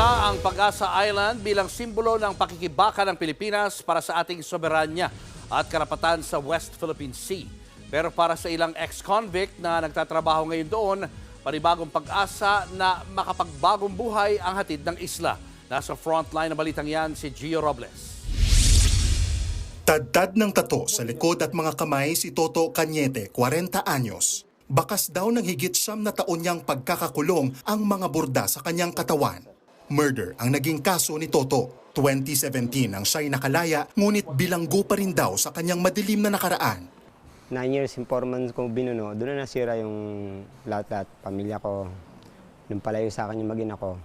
Kilala ang Pag-asa Island bilang simbolo ng pakikibaka ng Pilipinas para sa ating soberanya at karapatan sa West Philippine Sea. Pero para sa ilang ex-convict na nagtatrabaho ngayon doon, panibagong pag-asa na makapagbagong buhay ang hatid ng isla. Nasa frontline na balitang yan si Gio Robles. Tadtad ng tato sa likod at mga kamay si Toto Cañete, 40 anyos. Bakas daw ng higit siyam na taon niyang pagkakakulong ang mga burda sa kanyang katawan. Murder ang naging kaso ni Toto. 2017 ang siya'y nakalaya, ngunit bilanggo pa rin daw sa kanyang madilim na nakaraan. Nine years in four months ko binuno, doon na nasira yung lahat-lahat, pamilya ko. Nung palayo sa akin yung magina ko.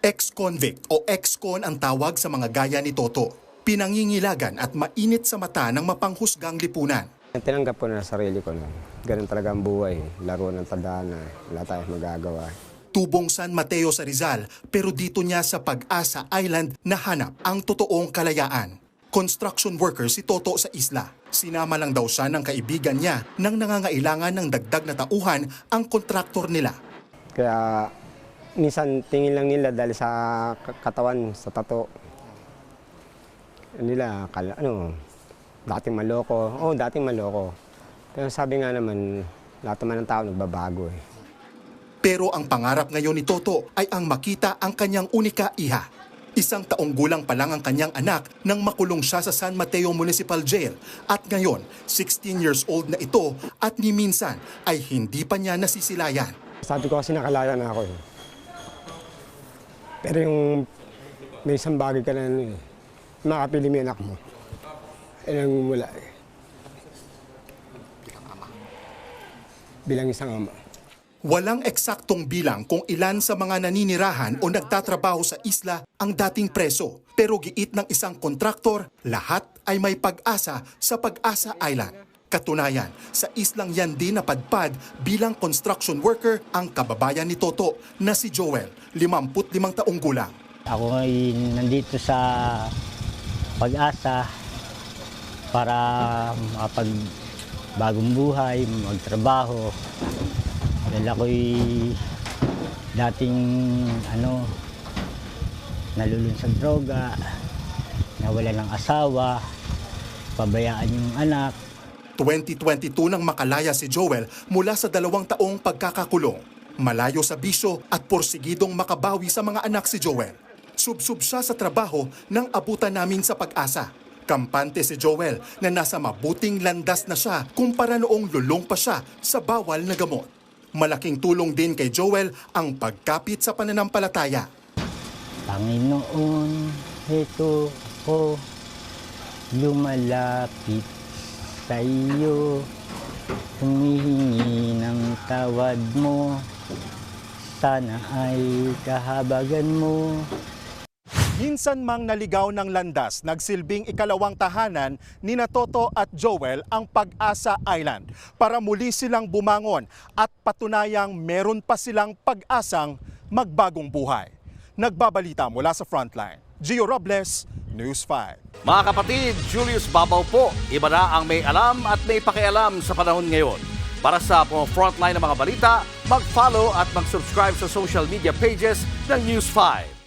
Ex-convict o ex-con ang tawag sa mga gaya ni Toto. Pinangingilagan at mainit sa mata ng mapanghusgang lipunan. Tinanggap ko na sarili ko na ganun talaga ang buhay. Laro ng tadhana, wala tayong magagawa. Tubong San Mateo sa Rizal pero dito niya sa Pag-asa Island nahanap ang totoong kalayaan. Construction worker si Toto sa isla. Sinama lang daw siya ng kaibigan niya nang nangangailangan ng dagdag na tauhan ang kontraktor nila. Kaya minsan tingin lang nila dahil sa katawan, sa tato. Nila, kala, ano, dating maloko. Oo, dating maloko. Pero sabi nga naman, lahat naman ng tao nagbabago eh. Pero ang pangarap ngayon ni Toto ay ang makita ang kanyang unika iha. Isang taong gulang pa lang ang kanyang anak nang makulong siya sa San Mateo Municipal Jail. At ngayon, 16 years old na ito at ni minsan ay hindi pa niya nasisilayan. Sabi ko kasi nakalaya na ako eh. Pero yung may isang bagay ka na ano eh, makapili mo anak mo. Yan ang wala eh. Bilang isang ama. Walang eksaktong bilang kung ilan sa mga naninirahan o nagtatrabaho sa isla ang dating preso. Pero giit ng isang kontraktor, lahat ay may pag-asa sa Pag-asa Island. Katunayan, sa islang yan din napadpad bilang construction worker ang kababayan ni Toto na si Joel, 55 taong gulang. Ako ay nandito sa pag-asa para makapag bagong buhay, magtrabaho. Dahil ako'y dating ano, nalulun sa droga, nawala ng asawa, pabayaan yung anak. 2022 nang makalaya si Joel mula sa dalawang taong pagkakakulong. Malayo sa bisyo at porsigidong makabawi sa mga anak si Joel. Subsub siya sa trabaho ng abutan namin sa pag-asa. Kampante si Joel na nasa mabuting landas na siya kumpara noong lulong pa siya sa bawal na gamot. Malaking tulong din kay Joel ang pagkapit sa pananampalataya. Panginoon, ito ko lumalapit sa iyo. Humihingi ng tawad mo. Sana ay kahabagan mo. Minsan mang naligaw ng landas, nagsilbing ikalawang tahanan ni Toto at Joel ang Pag-asa Island para muli silang bumangon at patunayang meron pa silang pag-asang magbagong buhay. Nagbabalita mula sa Frontline. Gio Robles, News 5. Mga kapatid, Julius Babaw po. Iba na ang may alam at may pakialam sa panahon ngayon. Para sa mga frontline ng mga balita, mag-follow at mag-subscribe sa social media pages ng News 5.